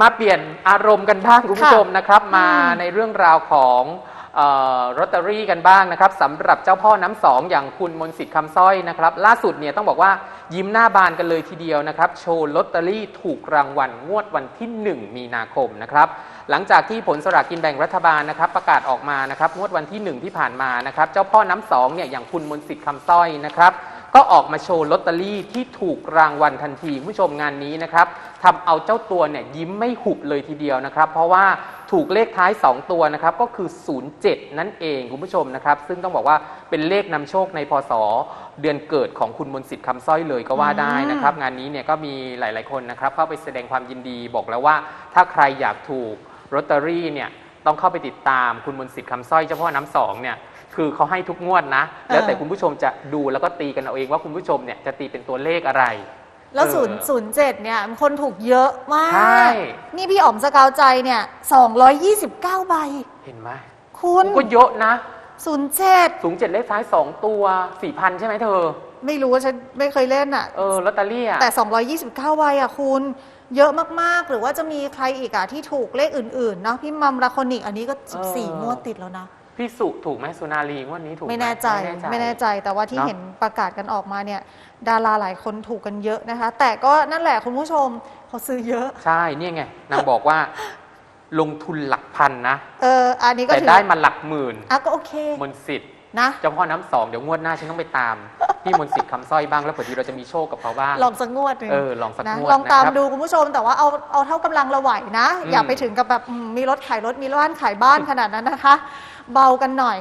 มาเปลี่ยนอารมณ์กันบ้างคุณผู้ชมนะครับ มาอืมในเรื่องราวของเอ่อลอตเตอรี่กันบ้างนะครับสำหรับเจ้าพ่อน้ำสองอย่างคุณมนต์สิทธิ์คำสร้อยนะครับ ล่าสุดเนี่ยต้องบอกว่ายิ้มหน้าบานกันเลยทีเดียวนะครับ โชว์ลอตเตอรี่ถูกรางวัลงวดวันที่ 1 มีนาคมนะครับ หลังจากที่ผลสลากกินแบ่งรัฐบาลนะครับ ประกาศออกมานะครับงวดวันที่ 1 ที่ผ่านมานะครับ เจ้าพ่อน้ำสองเนี่ยอย่างคุณมนต์สิทธิ์คำสร้อยนะครับ ก็ออกมาโชว์ลอตเตอรี่ที่ถูกรางวัลทันทีคุณผู้ชมงานนี้นะครับทำเอาเจ้าตัวเนี่ยยิ้มไม่หุบเลยทีเดียวนะครับ เพราะว่าถูกเลขท้าย 2 ตัวนะครับก็คือ 07 นั่นเองคุณผู้ชมนะครับ ซึ่งต้องบอกว่าเป็นเลขนำโชคในพศเดือนเกิดของคุณมนสิทธิ์คำสร้อยเลยก็ว่าได้นะครับ งานนี้เนี่ยก็มีหลาย ๆคนนะครับเข้าไปแสดงความยินดีบอกแล้วว่า ถ้าใครอยากถูกลอตเตอรี่เนี่ยต้องเข้าไปติดตามคุณมนสิทธิ์คำสร้อยเจ้าพ่อน้ำสองเนี่ย คือเขาให้ทุกงวดนะ แล้วแต่เออคุณผู้ชมจะดูแล้วก็ตีกันเอาเองว่าคุณผู้ชมเนี่ยจะตีเป็นตัวเลขอะไรแล้วเออศูนย์ศูนย์เจ็ดเนี่ยมีคนถูกเยอะมาก ใช่ นี่พี่อ๋อมสกาวใจเนี่ย229ใบ เห็นไหมคุณก็เยอะนะศูนย์เจ็ดสูงเจ็ดเลขท้าย2ตัว4,000ใช่ไหมเธอ ไม่รู้ว่าฉันไม่เคยเล่นอะ เออลอตเตอรี่อะแต่229ใบอะคุณ เยอะมากๆ หรือว่าจะมีใครอีกอะที่ถูกเลขอื่นๆเนาะพี่มัมราคอนิกอันนี้ก็14งวดติดแล้วนะ พี่สุถูกไหมสุนารีงวดนี้ถูกหไม่แน่ใจไม่แน่ใจแต่ว่าที่เนอะเห็นประกาศกันออกมาเนี่ย ดาราหลายคนถูกกันเยอะนะคะ แต่ก็นั่นแหละคุณผู้ชมเขาซื้อเยอะ ใช่เนี่ยไงนางบอกว่า ลงทุนหลักพันนะเอออันนี้ก็แต่ถือได้มาหลักหมื่นอะก็โอเคมนต์สิทธิ์นะเจ้าพ่อน้ำสองเดี๋ยวงวดหน้าฉันต้องไปตาม พี่มนต์สิทธิ์คำสร้อยบ้างแล้วเผื่อทีเราจะมีโชคกับเขาบ้างลองสักงวดหนึ่งเออลองสักนะงวดลองตามนะครับ ดูคุณผู้ชมแต่ว่าเอาเอาเท่ากำลังเราไหวนะ อืม อย่าไปถึงกับแบบอืมมีรถขายรถมีบ้านขายบ้านขนาดนั้นนะคะ เบากันหน่อย